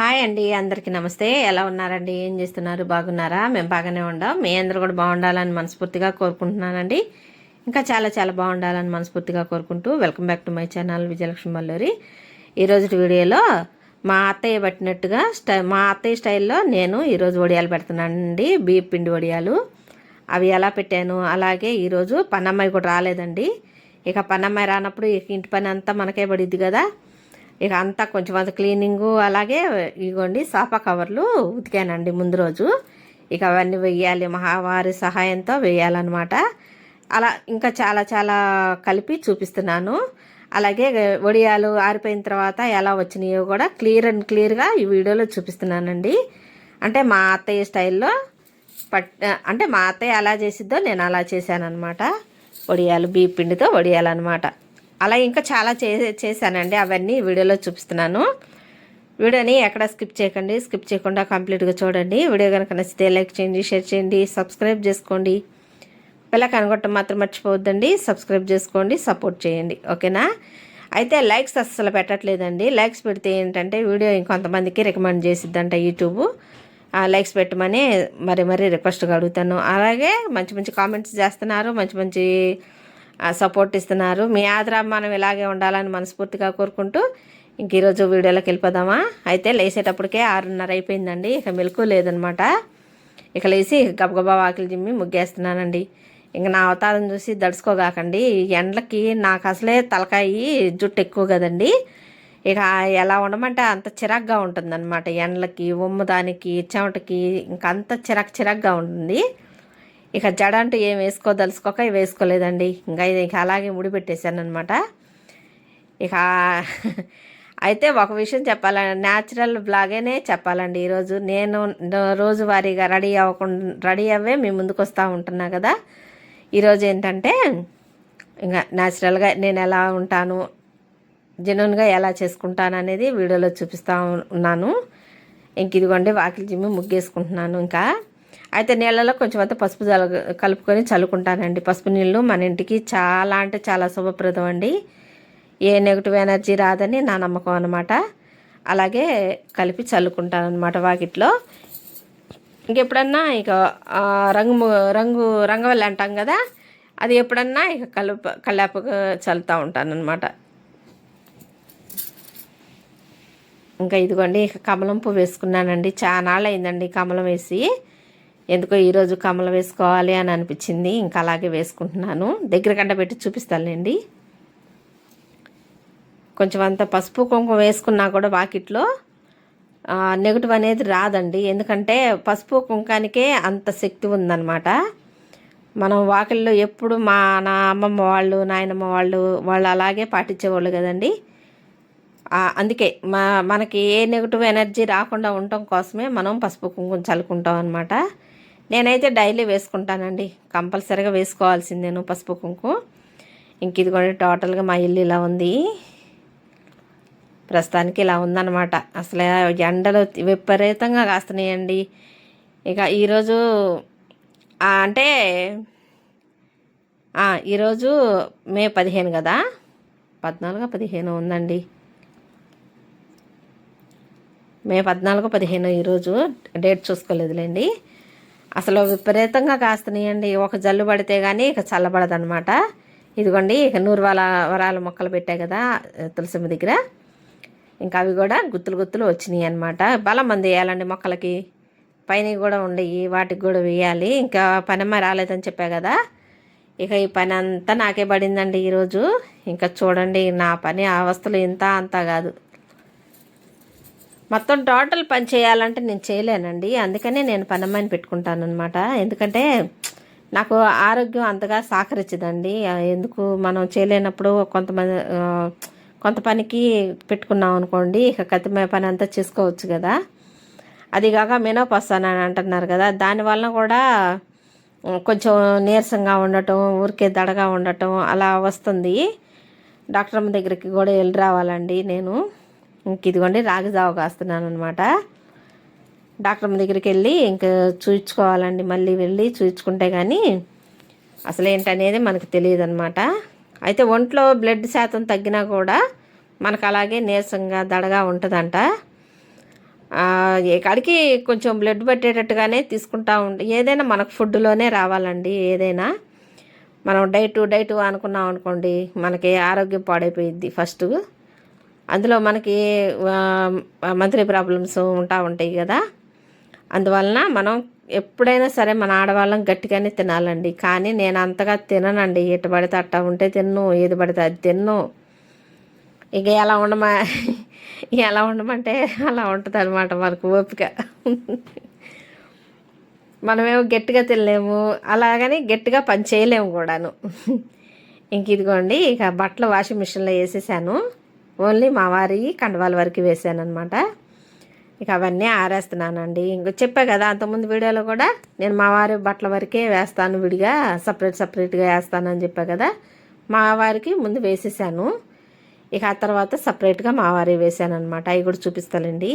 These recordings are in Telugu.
హాయ్ అండి అందరికీ నమస్తే. ఎలా ఉన్నారండి? ఏం చేస్తున్నారు? బాగున్నారా? మేము బాగానే ఉండాం. మీ అందరూ కూడా బాగుండాలని మనస్ఫూర్తిగా కోరుకుంటున్నానండి. ఇంకా చాలా చాలా బాగుండాలని మనస్ఫూర్తిగా కోరుకుంటూ welcome back to my channel Vijayalakshmi Malluri. ఈరోజు వీడియోలో మా అత్తయ్య పట్టినట్టుగా స్టై మా అత్తయ్య స్టైల్లో నేను ఈరోజు వడియాలు పెడుతున్నానండి. బియ్య పిండి వడియాలు. అవి ఎలా పెట్టాను? అలాగే ఈరోజు పన్నమ్మాయి కూడా రాలేదండి. ఇక పన్నమ్మాయి రానప్పుడు ఇక ఇంటి పని అంతా మనకే పడిద్ది కదా. ఇక అంతా కొంచెం అంత క్లీనింగు అలాగే ఇగోండి సాపా కవర్లు ఉతికానండి ముందు రోజు. ఇక అవన్నీ వెయ్యాలి మహావారి సహాయంతో వేయాలన్నమాట అలా ఇంకా చాలా చాలా కలిపి చూపిస్తున్నాను. అలాగే వడియాలు ఆరిపోయిన తర్వాత ఎలా వచ్చినాయో కూడా క్లియర్ అండ్ క్లియర్గా ఈ వీడియోలో చూపిస్తున్నానండి. అంటే మా అత్తయ్య స్టైల్లో పట్ అంటే మా అత్తయ్య ఎలా చేసిద్దో నేను అలా చేశాను అనమాట వడియాలు బీప్ పిండితో వడియాలన్నమాట. అలా ఇంకా చాలా చే చేశానండి. అవన్నీ వీడియోలో చూపిస్తున్నాను. వీడియోని ఎక్కడ స్కిప్ చేయకండి. స్కిప్ చేయకుండా కంప్లీట్గా చూడండి. వీడియో కనుక నచ్చితే లైక్ చేయండి షేర్ చేయండి సబ్స్క్రైబ్ చేసుకోండి. పిల్ల కనుగొట్టం మాత్రం మర్చిపోవద్దండి. సబ్స్క్రైబ్ చేసుకోండి సపోర్ట్ చేయండి. ఓకేనా? అయితే లైక్స్ అస్సలు పెట్టట్లేదండి. లైక్స్ పెడితే ఏంటంటే వీడియో ఇంకొంతమందికి రికమెండ్ చేసిద్దంట యూట్యూబ్. లైక్స్ పెట్టమని మరి మరీ రిక్వెస్ట్గా అడుగుతాను. అలాగే మంచి మంచి కామెంట్స్ చేస్తున్నారు. మంచి మంచి సపోర్ట్ ఇస్తున్నారు. మీ ఆదరాభిమానం ఇలాగే ఉండాలని మనస్ఫూర్తిగా కోరుకుంటూ ఇంక ఈరోజు వీడియోలోకి వెళ్ళిపోదామా? అయితే లేసేటప్పటికే ఆరున్నర అయిపోయిందండి. ఇక మెలకు లేదనమాట. ఇక లేచి గబగబా వాకిలి జిమ్మి ముగ్గేస్తున్నానండి. ఇంక నా అవతారం చూసి దడుచుకోగాకండి. ఎండలకి నాకు అసలే తలకాయి జుట్టు ఎక్కువ కదండి. ఇక ఎలా ఉండమంటే అంత చిరాగ్గా ఉంటుందన్నమాట. ఎండలకి ఉమ్మదానికి చెమటకి ఇంకంత అంత చిరాక్ చిరాగ్గా ఉంటుంది. ఇక జడ అంటూ ఏం వేసుకోదలుచుకోక వేసుకోలేదండి. ఇంకా ఇది ఇక అలాగే ముడిపెట్టేశాను అనమాట ఇక అయితే ఒక విషయం చెప్పాలండి న్యాచురల్ బ్లాగేనే చెప్పాలండి ఈరోజు. నేను రోజువారీగా రెడీ అవ్వకుండా రెడీ అవ్వే మీ ముందుకు వస్తూ ఉంటున్నా కదా. ఈరోజు ఏంటంటే ఇంకా న్యాచురల్గా నేను ఎలా ఉంటాను జెన్యున్గా ఎలా చేసుకుంటాను అనేది వీడియోలో చూపిస్తూ ఉన్నాను. ఇంక ఇదిగోండి వాకిలి జిమ్మి ముగ్గేసుకుంటున్నాను ఇంకా. అయితే నీళ్ళలో కొంచెం అంతా పసుపు జల కలుపుకొని చల్లుకుంటానండి. పసుపు నీళ్ళు మన ఇంటికి చాలా అంటే చాలా శుభప్రదం అండి. ఏ నెగిటివ్ ఎనర్జీ రాదని నా నమ్మకం అనమాట అలాగే కలిపి చల్లుకుంటాను అనమాట వాకిట్లో. ఇంకెప్పుడన్నా ఇక రంగు రంగు రంగవల్లి అంటాం కదా అది ఎప్పుడన్నా ఇక కలుపు కల్లాపగా చల్లుతూ ఉంటాను అనమాట ఇంకా ఇదిగోండి ఇక కమలం పువ్వు వేసుకున్నానండి. చాలా అయిందండి కమలం వేసి. ఎందుకో ఈరోజు కమల వేసుకోవాలి అని అనిపించింది. ఇంకా అలాగే వేసుకుంటున్నాను. దగ్గర కంట పెట్టి చూపిస్తానులేండి. కొంచెం అంత పసుపు కుంకుమ వేసుకున్నా కూడా వాకిట్లో నెగటివ్ అనేది రాదండి. ఎందుకంటే పసుపు కుంకానికే అంత శక్తి ఉందన్నమాట. మనం వాకిల్లో ఎప్పుడు మా నా అమ్మమ్మ వాళ్ళు నాయనమ్మ వాళ్ళు వాళ్ళు అలాగే పాటించేవాళ్ళు కదండి. అందుకే మా మనకి ఏ నెగిటివ్ ఎనర్జీ రాకుండా ఉండటం కోసమే మనం పసుపు కుంకుమ చల్లుకుంటాం అనమాట నేనైతే డైలీ వేసుకుంటానండి. కంపల్సరీగా వేసుకోవాల్సిందేను పసుపు కుంకుమ ఇంక ఇదిగోండి టోటల్గా మా ఇల్లు ఇలా ఉంది. ప్రస్తుతానికి ఇలా ఉందన్నమాట. అసలు ఎండలు విపరీతంగా కాస్తున్నాయండి. ఇక ఈరోజు అంటే ఈరోజు మే పదిహేను కదా? పద్నాలుగు పదిహేను ఉందండి. మే పద్నాలుగు పదిహేను ఈరోజు డేట్ చూసుకోలేదులేండి. అసలు విపరీతంగా కాస్తున్నాయండి. ఒక జల్లు పడితే కానీ ఇక చల్లబడదనమాట ఇదిగోండి ఇక నూరు వల వరాల మొక్కలు పెట్టాయి కదా తులసిమ్మ దగ్గర. ఇంకా అవి కూడా గుత్తులు గుత్తులు వచ్చినాయి అనమాట బలం మంది వేయాలండి మొక్కలకి. పైన కూడా ఉండయి వాటికి కూడా వేయాలి. ఇంకా పనిమ్మ రాలేదని చెప్పా కదా. ఇక ఈ పని అంతా నాకే పడిందండి ఈరోజు. ఇంకా చూడండి నా పని ఆ అవస్థలు ఇంత అంతా కాదు. మొత్తం టోటల్ పని చేయాలంటే నేను చేయలేనండి. అందుకనే నేను పనమ్మని పెట్టుకుంటాను అనమాట ఎందుకంటే నాకు ఆరోగ్యం అంతగా సహకరించదండి ఎందుకు మనం చేయలేనప్పుడు కొంతమంది కొంత పనికి పెట్టుకున్నాం అనుకోండి ఇక కత్తిమే పని అంతా చేసుకోవచ్చు కదా. అది కాక మెనోపాస్ అని అంటున్నారు కదా. దానివల్ల కూడా కొంచెం నీరసంగా ఉండటం ఊరికే దడగా ఉండటం అలా వస్తుంది. డాక్టర్ దగ్గరికి కూడా వెళ్ళి రావాలండి నేను. ఇంక ఇదిగోండి రాగిజావ కాస్తున్నాను అనమాట డాక్టర్ దగ్గరికి వెళ్ళి ఇంక చూయించుకోవాలండి మళ్ళీ వెళ్ళి చూయించుకుంటే కానీ అసలు ఏంటనేది మనకు తెలియదు అనమాట అయితే ఒంట్లో బ్లడ్ శాతం తగ్గినా కూడా మనకు అలాగే నీరసంగా దడగా ఉంటుందంట. ఎక్కడికి కొంచెం బ్లడ్ పట్టేటట్టుగానే తీసుకుంటా ఉండి ఏదైనా మనకు ఫుడ్లోనే రావాలండి ఏదైనా. మనం డైట్ డైట్ అనుకున్నాం అనుకోండి మనకి ఆరోగ్యం పాడైపోయిద్ది ఫస్ట్. అందులో మనకి మంత్లీ ప్రాబ్లమ్స్ ఉంటా ఉంటాయి కదా. అందువలన మనం ఎప్పుడైనా సరే మన ఆడవాళ్ళం గట్టిగానే తినాలండి. కానీ నేను అంతగా తిననండి. ఎటు పడితే అట్టా ఉంటే తిన్ను ఏది పడితే అది తిన్ను. ఇక ఎలా ఉండమా? ఎలా ఉండమంటే అలా ఉంటుంది అనమాట మనకు ఓపిక. మనమేమో గట్టిగా తినలేము. అలాగని గట్టిగా పని చేయలేము కూడాను. ఇంక ఇదిగోండి ఇక బట్టలు వాషింగ్ మిషన్లో వేసేసాను. ఓన్లీ మా వారి కండవాల వరకు వేసాను అనమాట ఇక అవన్నీ ఆరేస్తున్నానండి. ఇంకో చెప్పా కదా అంతకుముందు వీడియోలో కూడా నేను మా వారి బట్టల వరకే వేస్తాను విడిగా సపరేట్ సపరేట్గా వేస్తానని చెప్పా కదా మా వారికి ముందు వేసేసాను. ఇక ఆ తర్వాత సపరేట్గా మా వారి వేసాను అనమాట అవి కూడా చూపిస్తానండి.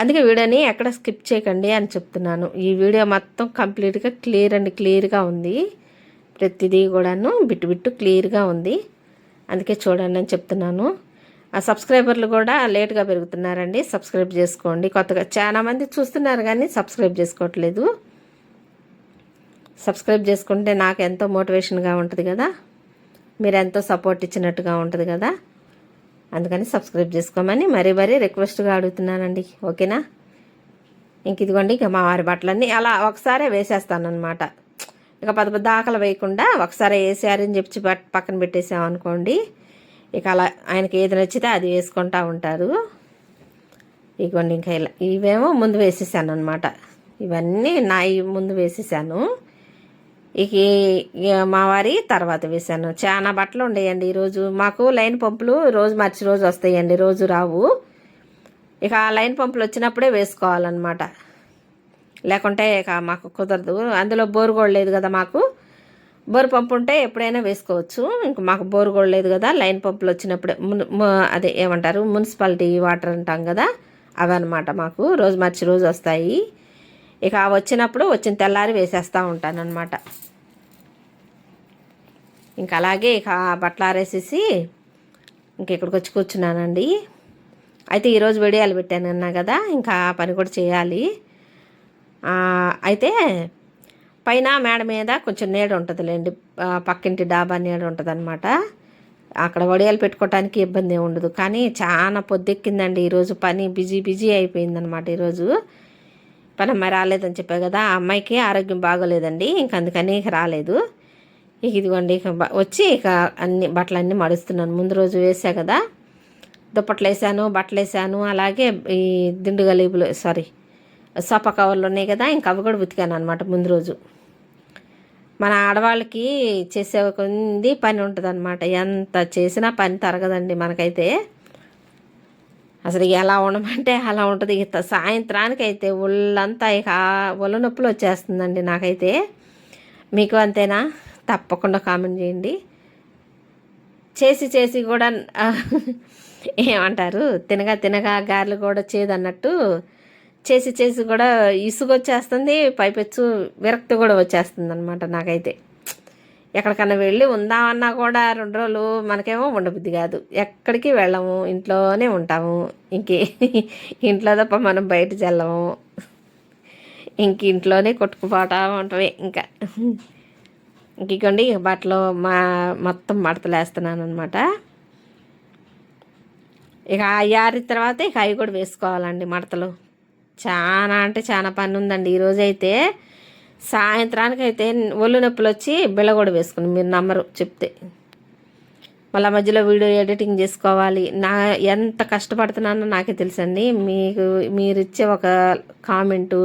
అందుకే వీడియోని ఎక్కడ స్కిప్ చేయకండి అని చెప్తున్నాను. ఈ వీడియో మొత్తం కంప్లీట్గా క్లియర్ అండ్ క్లియర్గా ఉంది. ప్రతిదీ కూడాను బిట్టు బిట్టు క్లియర్గా ఉంది. అందుకే చూడండి అని చెప్తున్నాను. ఆ సబ్స్క్రైబర్లు కూడా లేట్గా పెరుగుతున్నారండి. సబ్స్క్రైబ్ చేసుకోండి. కొత్తగా చాలా మంది చూస్తున్నారు కానీ సబ్స్క్రైబ్ చేసుకోవట్లేదు. సబ్స్క్రైబ్ చేసుకుంటే నాకు ఎంతో మోటివేషన్గా ఉంటుంది కదా. మీరు ఎంతో సపోర్ట్ ఇచ్చినట్టుగా ఉంటుంది కదా. అందుకని సబ్స్క్రైబ్ చేసుకోమని మరీ మరీ రిక్వెస్ట్గా అడుగుతున్నానండి. ఓకేనా? ఇంక ఇదిగోండి ఇక మా వారి బట్టలన్నీ అలా ఒకసారే వేసేస్తానమాట ఇక పెద్ద పెద్ద ఆకలి వేయకుండా ఒకసారి వేసారని చెప్పి పక్కన పెట్టేసామనుకోండి. ఇక అలా ఆయనకి ఏది నచ్చితే అది వేసుకుంటా ఉంటారు. ఇగోండి ఇంకా ఇలా ఇవేమో ముందు వేసేసాను అనమాట ఇవన్నీ నా ముందు వేసేసాను. ఇక మా వారి తర్వాత వేసాను. చాలా బట్టలు ఉండేయండి ఈరోజు. మాకు లైన్ పంపులు రోజు మర్చి రోజు వస్తాయండి రోజు రావు. ఇక ఆ లైన్ పంపులు వచ్చినప్పుడే వేసుకోవాలన్నమాట. లేకుంటే ఇక మాకు కుదరదు. అందులో బోరు కూడా లేదు కదా మాకు. బోరు పంపు ఉంటే ఎప్పుడైనా వేసుకోవచ్చు. ఇంక మాకు బోరు కూడా లేదు కదా. లైన్ పంపులు వచ్చినప్పుడే అదే ఏమంటారు? మున్సిపాలిటీ వాటర్ అంటాం కదా. అవన్నమాట మాకు. రోజు మార్చి రోజు వస్తాయి. ఇక వచ్చినప్పుడు వచ్చిన తెల్లారి వేసేస్తూ ఉంటాను అనమాట ఇంక అలాగే ఇక బట్టలు ఆరేసేసి ఇంక ఇక్కడికి వచ్చి కూర్చున్నానండి. అయితే ఈరోజు వీడియోలు పెట్టాను అన్నా కదా. ఇంకా పని కూడా చేయాలి. అయితే పైన మేడ మీద కొంచెం నీడ ఉంటుందిలేండి. పక్కింటి డాబా నీడ ఉంటుంది అనమాట అక్కడ వడియాలు పెట్టుకోవడానికి ఇబ్బంది ఉండదు. కానీ చాలా పొద్దెక్కిందండి. ఈరోజు పని బిజీ బిజీ అయిపోయిందనమాట ఈరోజు పని అమ్మాయి రాలేదని చెప్పా కదా ఆ అమ్మాయికి ఆరోగ్యం బాగోలేదండి. ఇంక అందుకని రాలేదు. ఇక ఇదిగోండి ఇక వచ్చి ఇక అన్ని బట్టలు అన్నీ మడుస్తున్నాను. ముందు రోజు వేసా కదా దుప్పట్లు వేసాను బట్టలు వేసాను అలాగే ఈ దిండు గలీబులు సారీ సోఫా కవర్లు ఉన్నాయి కదా ఇంకా అవి కూడా ఉతికాను అనమాట ముందు రోజు. మన ఆడవాళ్ళకి చేసే కొంది పని ఉంటుంది అనమాట ఎంత చేసినా పని తరగదండి మనకైతే. అసలు ఎలా ఉండమంటే అలా ఉంటుంది. ఇంత సాయంత్రానికి అయితే ఒళ్ళంతా ఇక ఒళ్ళ నొప్పులు వచ్చేస్తుందండి నాకైతే. మీకు అంతేనా? తప్పకుండా కామెంట్ చేయండి. చేసి చేసి కూడా ఏమంటారు? తినగా తినగా గారెలు కూడా చేదన్నట్టు చేసి చేసి కూడా ఇసుగు వచ్చేస్తుంది పైపెచ్చు విరక్తి కూడా వచ్చేస్తుంది అనమాట నాకైతే. ఎక్కడికన్నా వెళ్ళి ఉందామన్నా కూడా రెండు రోజులు మనకేమో ఉండబుద్ధి కాదు. ఎక్కడికి వెళ్ళము ఇంట్లోనే ఉంటాము. ఇంకే ఇంట్లో తప్ప మనం బయట చెల్లము. ఇంక ఇంట్లోనే కొట్టుకుపోతా ఉంటామే ఇంకా. ఇంకొండి బట్టలు మా మొత్తం మడతలేస్తున్నాను అనమాట ఇక ఆరిన తర్వాత ఇక అవి కూడా వేసుకోవాలండి మడతలు. చాలా అంటే చాలా పని ఉందండి ఈరోజు అయితే సాయంత్రానికి అయితే ఒళ్ళు నొప్పులు వచ్చి బిళ్ళ వేసుకుని మీరు నమ్మరు చెప్తే. మళ్ళీ మధ్యలో వీడియో ఎడిటింగ్ చేసుకోవాలి. నా ఎంత కష్టపడుతున్నానో నాకే తెలుసండి. మీకు మీరు ఇచ్చే ఒక కామెంటు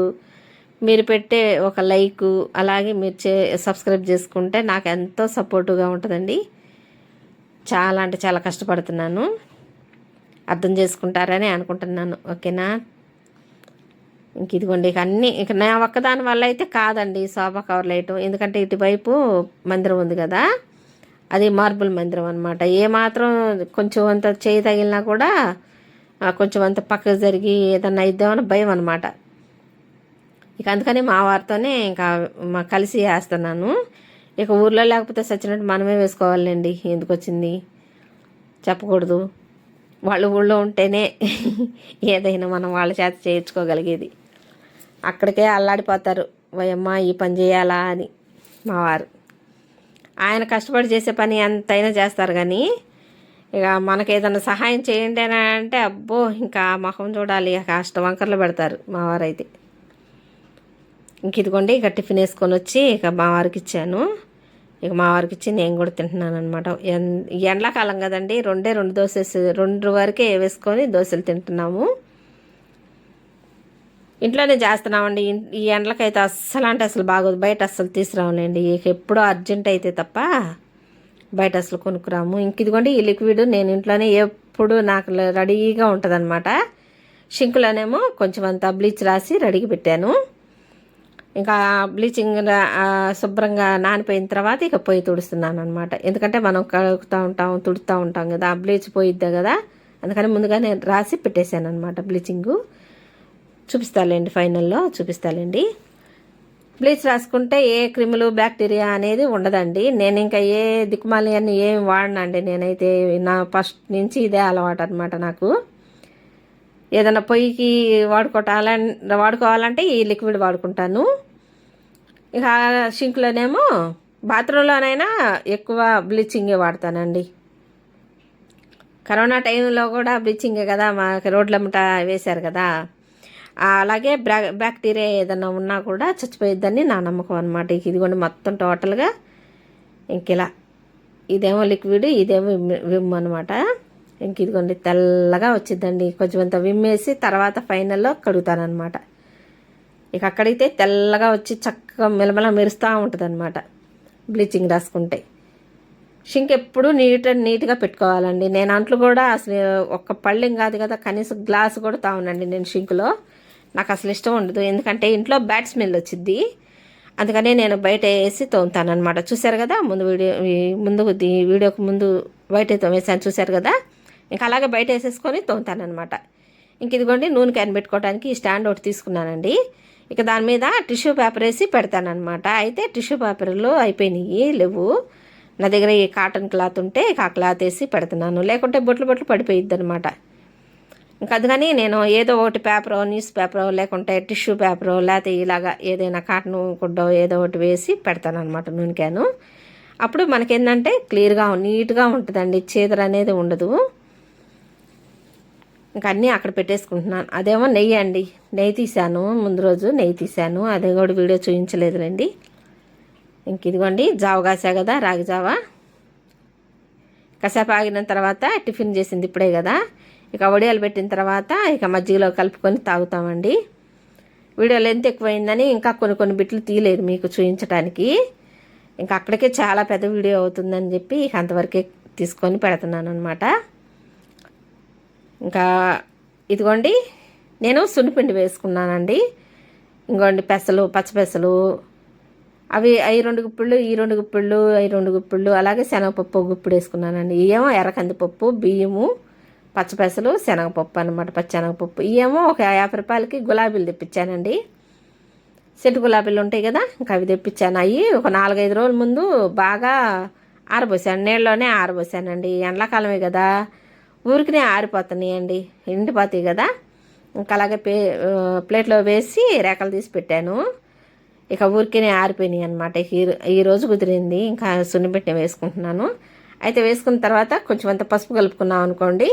మీరు పెట్టే ఒక లైకు అలాగే మీరు చే సబ్స్క్రైబ్ చేసుకుంటే నాకు ఎంతో సపోర్టుగా ఉంటుందండి. చాలా అంటే చాలా కష్టపడుతున్నాను. అర్థం చేసుకుంటారని అనుకుంటున్నాను. ఓకేనా? ఇంక ఇదిగోండి ఇక అన్నీ ఇక నా ఒక్కదాని వల్ల అయితే కాదండి సోఫా కవర్ వేయటం ఎందుకంటే ఇటువైపు మందిరం ఉంది కదా అది మార్బుల్ మందిరం అనమాట ఏమాత్రం కొంచెం అంత చేయి తగిలినా కూడా కొంచెం అంత పక్కకు జరిగి ఏదన్నా ఇద్దామని భయం అనమాట ఇక అందుకని మా వారితోనే ఇంకా మా కలిసి వేస్తున్నాను. ఇక ఊర్లో లేకపోతే సచ్చినట్టు మనమే వేసుకోవాలండి ఎందుకు వచ్చింది? చెప్పకూడదు. వాళ్ళు ఊళ్ళో ఉంటేనే ఏదైనా మనం వాళ్ళ చేత చేయించుకోగలిగేది. అక్కడికే అల్లాడిపోతారు. వయమ్మ ఈ పని చేయాలా? అని. మా వారు. ఆయన కష్టపడి చేసే పని ఎంతైనా చేస్తారు కానీ ఇక మనకి ఏదైనా సహాయం చేయండి అని అంటే అబ్బో ఇంకా మొహం చూడాలి. ఇక వంకర్లు పెడతారు మా వారైతే ఇంక ఇదిగోండి ఇక టిఫిన్ వేసుకొని వచ్చి ఇక మా వారికి ఇచ్చాను. ఇక మా వారికి ఇచ్చి నేను కూడా తింటున్నాను అనమాట ఎండాకాలం కదండి రెండే రెండు దోశ రెండు వరకే వేసుకొని దోశలు తింటున్నాము. ఇంట్లోనే చేస్తున్నామండి. ఈ ఎండలకైతే అస్సలు అంటే అసలు బాగోదు. బయట అస్సలు తీసుకురావులేండి ఇక ఎప్పుడో అర్జెంట్ అయితే తప్ప బయట అసలు కొనుక్కురాము. ఇంక ఇదిగోండి ఈ లిక్విడ్ నేను ఇంట్లోనే ఎప్పుడు నాకు రెడీగా ఉంటుంది అనమాట షింకులోనేమో కొంచెం అంత బ్లీచ్ రాసి రెడీగా పెట్టాను. ఇంకా బ్లీచింగ్ శుభ్రంగా నానిపోయిన తర్వాత ఇక పొయ్యి తుడుస్తున్నాను అనమాట ఎందుకంటే మనం కడుగుతూ ఉంటాం తుడుతూ ఉంటాం కదా ఆ బ్లీచ్ పోయిద్దా కదా. అందుకని ముందుగానే రాసి పెట్టేశాను అనమాట బ్లీచింగు. చూపిస్తాలేండి ఫైనల్లో చూపిస్తాలేండి బ్లీచ్ రాసుకుంటే ఏ క్రిములు బ్యాక్టీరియా అనేది ఉండదండి. నేను ఇంకా ఏ దిక్కుమాలి అని ఏం వాడనండి. నేనైతే నా ఫస్ట్ నుంచి ఇదే అలవాటు అనమాట నాకు. ఏదైనా పొయ్యికి వాడుకోవాల వాడుకోవాలంటే ఈ లిక్విడ్ వాడుకుంటాను. ఇక షింక్లోనేమో బాత్రూంలోనైనా ఎక్కువ బ్లీచింగే వాడతానండి. కరోనా టైంలో కూడా బ్లీచింగే కదా మాకు రోడ్లమ్మట వేశారు కదా. అలాగే బ్రా బ్యాక్టీరియా ఏదైనా ఉన్నా కూడా చచ్చిపోయిద్దని నా నమ్మకం అనమాట ఇదిగోండి మొత్తం టోటల్గా ఇంక ఇలా ఇదేమో లిక్విడ్ ఇదేమో విమ్- అనమాట ఇంక ఇదిగోండి తెల్లగా వచ్చిందండి కొంచెం అంత విమ్ వేసి తర్వాత ఫైనల్లో కడుగుతానమాట ఇక అక్కడైతే తెల్లగా వచ్చి చక్కగా మెలమెల మెరుస్తూ ఉంటుంది అనమాట బ్లీచింగ్ రాసుకుంటే. షింక్ ఎప్పుడు నీట్ అండ్ నీట్గా పెట్టుకోవాలండి. నేను అంట్లు కూడా అసలు ఒక్క పళ్ళెం కాదు కదా కనీసం గ్లాస్ కూడా తావునండి నేను షింక్లో. నాకు అసలు ఇష్టం ఉండదు. ఎందుకంటే ఇంట్లో బ్యాడ్ స్మెల్ వచ్చింది అందుకనే నేను బయట వేసి తోముతాను అనమాట చూశారు కదా? ముందు వీడియో ముందు వీడియోకి ముందు బయట తోమేసాను చూశారు కదా? ఇంకా అలాగే బయట వేసేసుకొని తోముతానమాట ఇంక ఇదిగోండి నూనె క్యాన్ పెట్టుకోవడానికి ఈ స్టాండ్ ఒకటి తీసుకున్నానండి. ఇక దాని మీద టిష్యూ పేపర్ వేసి పెడతానమాట అయితే టిష్యూ పేపర్లు అయిపోయినాయి లేవు. నా దగ్గర ఈ కాటన్ క్లాత్ ఉంటే ఇక ఆ క్లాత్ వేసి పెడుతున్నాను. లేకుంటే బొట్లు బొట్లు పడిపోయిద్ది అనమాట ఇంకా అందుకని నేను ఏదో ఒకటి పేపరో న్యూస్ పేపరో లేకుంటే టిష్యూ పేపరో లేకపోతే ఇలాగా ఏదైనా కాటన్ గుడ్డో ఏదో ఒకటి వేసి పెడతాను అనమాట నూనెకాను అప్పుడు మనకేంటంటే క్లియర్గా నీట్గా ఉంటుందండి. చీదర అనేది ఉండదు. ఇంకా అన్నీ అక్కడ పెట్టేసుకుంటున్నాను. అదేమో నెయ్యి అండి. నెయ్యి తీశాను. ముందు రోజు నెయ్యి తీశాను. అదే కూడా వీడియో చూపించలేదులేండి ఇంక ఇదిగోండి జావ కాసా కదా రాగి జావ. కసాపు ఆగిన తర్వాత టిఫిన్ చేసింది ఇప్పుడే కదా. ఇక వడియాలు పెట్టిన తర్వాత ఇక మజ్జిగలో కలుపుకొని తాగుతామండి. వీడియో లెంత్ ఎక్కువైందని ఇంకా కొన్ని కొన్ని బిట్లు తీయలేదు మీకు చూపించడానికి ఇంకా అక్కడికే చాలా పెద్ద వీడియో అవుతుందని చెప్పి ఇక అంతవరకే తీసుకొని పెడుతున్నాను అనమాట ఇంకా ఇదిగోండి నేను సున్నిపిండి వేసుకున్నానండి. ఇంకోండి పెసలు పచ్చపెసలు అవి అవి రెండు గుప్పిళ్ళు ఈ రెండు గుప్పిళ్ళు అవి రెండు గుప్పిళ్ళు అలాగే శనగపప్పు గుప్పుడు గుప్పిడు వేసుకున్నానండి. ఎర్ర కందిపప్పు బియ్యము పచ్చపెసలు శనగపప్పు అనమాట పచ్చనగపప్పు ఇవేమో ఒక యాభై రూపాయలకి గులాబీలు తెప్పించానండి. సెట్ గులాబీలు ఉంటాయి కదా ఇంకా అవి తెప్పించాను. అవి ఒక నాలుగైదు రోజుల ముందు బాగా ఆరబోసాను. నీళ్ళలోనే ఆరబోసానండి. ఎండాకాలమే కదా ఊరికినే ఆరిపోతున్నాయండి. ఎండిపోతాయి కదా ఇంకా అలాగే పే ప్లేట్లో వేసి రేకలు తీసి పెట్టాను. ఇక ఊరికినే ఆరిపోయినాయి అనమాట ఈ రోజు కుదిరింది ఇంకా సున్నిపెట్టిన వేసుకుంటున్నాను. అయితే వేసుకున్న తర్వాత కొంచెం అంత పసుపు కలుపుకున్నాం అనుకోండి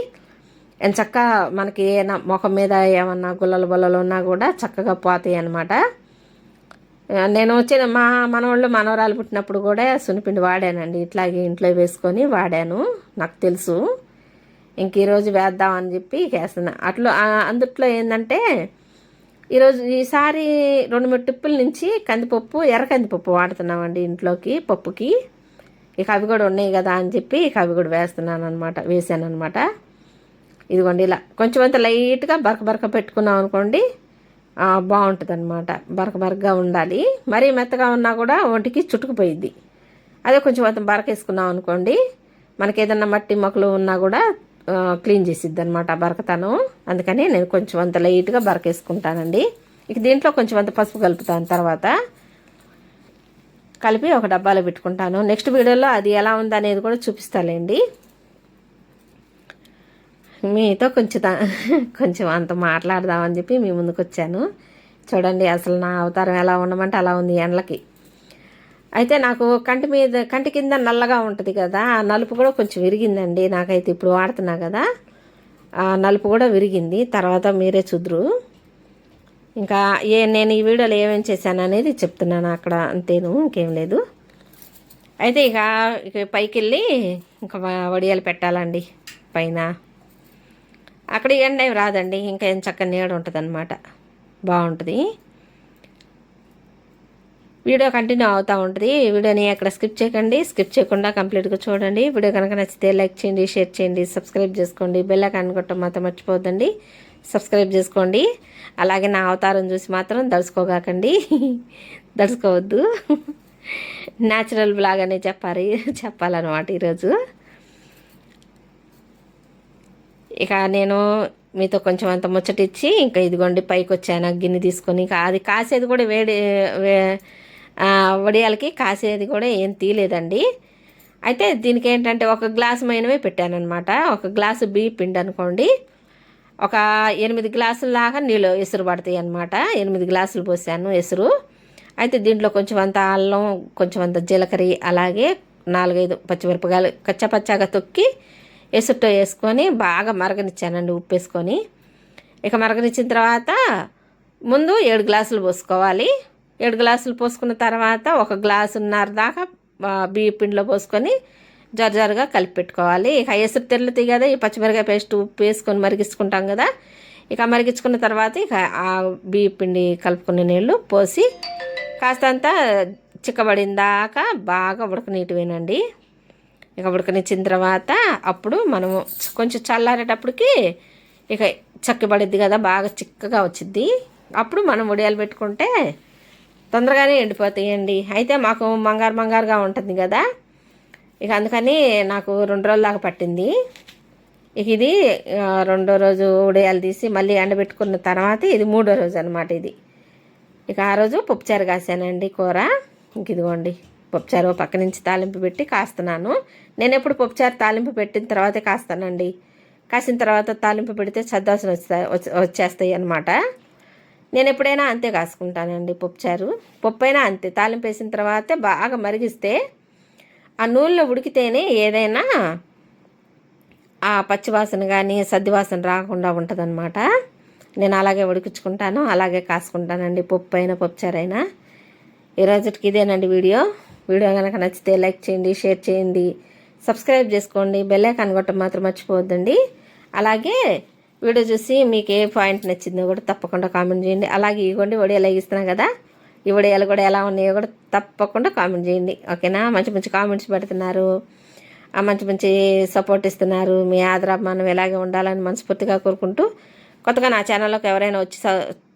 ఎంత చక్కగా మనకి ఏమైనా ముఖం మీద ఏమన్నా గుల్లలు బుల్లలు ఉన్నా కూడా చక్కగా పోతాయి అనమాట uh, నేను వచ్చిన మా మనవాళ్ళు మనవరాలు పుట్టినప్పుడు కూడా సున్నిపిండి వాడానండి. ఇట్లాగే ఇంట్లో వేసుకొని వాడాను. నాకు తెలుసు. ఇంక ఈరోజు వేద్దామని చెప్పి వేస్తున్నా. అట్లా అందుట్లో ఏంటంటే ఈరోజు ఈసారి రెండు మూడు టిప్పుల నుంచి కందిపప్పు ఎర్ర కందిపప్పు వాడుతున్నామండి ఇంట్లోకి పప్పుకి. ఇక అవి కూడా ఉన్నాయి కదా అని చెప్పి ఇక అవి కూడా వేస్తున్నాను అనమాట వేసాను అనమాట ఇదిగోండి ఇలా. కొంచెం అంత లైట్గా బరక బరక పెట్టుకున్నాం అనుకోండి బాగుంటుంది అనమాట బరక బరకగా ఉండాలి. మరీ మెత్తగా ఉన్నా కూడా ఒంటికి చుట్టుకుపోయిద్ది. అదే కొంచెం అంత బరక వేసుకున్నాం అనుకోండి మనకి ఏదన్నా మట్టి మొక్కలు ఉన్నా కూడా క్లీన్ చేసిద్ది అనమాట బరకతను. అందుకని నేను కొంచెం అంత లైట్గా బరక వేసుకుంటానండి. ఇక దీంట్లో కొంచెం అంత పసుపు కలుపుతాను తర్వాత. కలిపి ఒక డబ్బాలో పెట్టుకుంటాను. నెక్స్ట్ వీడియోలో అది ఎలా ఉందనేది కూడా చూపిస్తాలేండి. మీతో కొంచెం కొంచెం అంత మాట్లాడదామని చెప్పి మీ ముందుకు వచ్చాను చూడండి అసలు నా అవతారం ఎలా ఉండమంటే అలా ఉంది ఎండలకి. అయితే నాకు కంటి మీద కంటి కింద నల్లగా ఉంటుంది కదా ఆ నలుపు కూడా కొంచెం విరిగిందండి. నాకైతే ఇప్పుడు వాడుతున్నా కదా ఆ నలుపు కూడా విరిగింది. తర్వాత మీరే చూద్దరు. ఇంకా ఏ నేను ఈ వీడియోలో ఏమేమి చేశాను అనేది చెప్తున్నాను అక్కడ అంతేను ఇంకేం లేదు. అయితే ఇక ఇక పైకి వెళ్ళి ఇంకా వడియాలు పెట్టాలండి పైన. అక్కడ ఎండ ఏం రాదండి. ఇంకా ఏం చక్కని నీడ ఉంటుంది అనమాట బాగుంటుంది. వీడియో కంటిన్యూ అవుతూ ఉంటుంది. వీడియోని ఎక్కడ స్కిప్ చేయకండి. స్కిప్ చేయకుండా కంప్లీట్గా చూడండి. వీడియో కనుక నచ్చితే లైక్ చేయండి షేర్ చేయండి సబ్స్క్రైబ్ చేసుకోండి. బెల్ ఐకాన్ కొట్టడం మాత్రం మర్చిపోద్దండి సబ్స్క్రైబ్ చేసుకోండి. అలాగే నా అవతారం చూసి మాత్రం దడుచుకోగాకండి. దడుచుకోవద్దు. న్యాచురల్ బ్లాగ్ అనే చెప్పాలి చెప్పాలన్నమాట ఈరోజు. ఇక నేను మీతో కొంచెం అంత ముచ్చటిచ్చి ఇంకా ఇదిగోండి పైకి వచ్చాను గిన్నె తీసుకొని. ఇంకా అది కాసేది కూడా వేడి వే- వడియాలకి కాసేది కూడా ఏం తీయలేదండి. అయితే దీనికి ఏంటంటే ఒక గ్లాసు మైనమే పెట్టానమాట ఒక గ్లాసు బియ్య పిండి అనుకోండి. ఒక ఎనిమిది గ్లాసుల దాకా నీళ్ళు ఎసురు పడతాయి అనమాట ఎనిమిది గ్లాసులు పోసాను ఎసురు. అయితే దీంట్లో కొంచెం అంత అల్లం కొంచెం అంత జీలకర్ర అలాగే నాలుగైదు పచ్చిమిరపకాయలు కచ్చపచ్చాగా తొక్కి ఎసుట్టో వేసుకొని బాగా మరగనిచ్చానండి ఉప్పు వేసుకొని ఇక మరగనిచ్చిన తర్వాత ముందు ఏడు గ్లాసులు పోసుకోవాలి. ఏడు గ్లాసులు పోసుకున్న తర్వాత ఒక గ్లాసున్నర దాకా బియ్య పిండిలో పోసుకొని జరజరగా కలిపి పెట్టుకోవాలి. ఇక ఎసురు తెల్లుతాయి కదా ఈ పచ్చిమిరకాయ పేస్ట్ ఉప్పు వేసుకొని మరిగించుకుంటాం కదా. ఇక మరిగించుకున్న తర్వాత ఇక ఆ బియ్య పిండి కలుపుకునే నీళ్ళు పోసి కాస్తంత చిక్కబడిన దాకా బాగా ఉడకనీటివేనండి ఇక ఉడకనిచ్చిన తర్వాత అప్పుడు మనము కొంచెం చల్లారేటప్పటికి ఇక చక్కబడిద్ది కదా బాగా చిక్కగా వచ్చిద్ది. అప్పుడు మనం ఉడియాలు పెట్టుకుంటే తొందరగానే ఎండిపోతాయండి. అయితే మాకు మంగారు మంగారుగా ఉంటుంది కదా. ఇక అందుకని నాకు రెండు రోజుల దాకా పట్టింది. ఇక ఇది రెండో రోజు ఉడయాలు తీసి మళ్ళీ ఎండబెట్టుకున్న తర్వాత ఇది మూడో రోజు అనమాట ఇది. ఇక ఆ రోజు పప్పుచారు కాసానండి కూర. ఇంక ఇదిగోండి. పప్పుచారు పక్క నుంచి తాలింపు పెట్టి కాస్తున్నాను. నేను ఎప్పుడు పప్పుచారు తాలింపు పెట్టిన తర్వాతే కాస్తానండి. కాసిన తర్వాత తాలింపు పెడితే చద్దాసన వస్తాయి వచ్చేస్తాయి అనమాట నేను ఎప్పుడైనా అంతే కాసుకుంటానండి పప్పుచారు. పప్పు అయినా అంతే. తాలింపు వేసిన తర్వాతే బాగా మరిగిస్తే ఆ నూనెలో ఉడికితేనే ఏదైనా ఆ పచ్చివాసన కానీ సద్దివాసన రాకుండా ఉంటుందన్నమాట. నేను అలాగే ఉడికించుకుంటాను అలాగే కాసుకుంటానండి పప్పు అయినా పప్పుచారైనా. ఈ రోజుకి ఇదేనండి వీడియో. వీడియో కనుక నచ్చితే లైక్ చేయండి షేర్ చేయండి. సబ్స్క్రైబ్ చేసుకోండి. బెల్ ఐకాన్ కొట్టడం మాత్రం మర్చిపోవద్దండి. అలాగే వీడియో చూసి మీకు ఏ పాయింట్ నచ్చిందో కూడా తప్పకుండా కామెంట్ చేయండి. అలాగే ఇవ్వండి వడియాలు వేగిస్తున్నాం కదా. ఈ వడియాలు కూడా ఎలా ఉన్నాయో కూడా తప్పకుండా కామెంట్ చేయండి. ఓకేనా? మంచి మంచి కామెంట్స్ పెడుతున్నారు. మంచి మంచి సపోర్ట్ ఇస్తున్నారు. మీ ఆదరాభిమానం ఎలాగే ఉండాలని మనస్ఫూర్తిగా కోరుకుంటూ కొత్తగా నా ఛానల్లోకి ఎవరైనా వచ్చి స-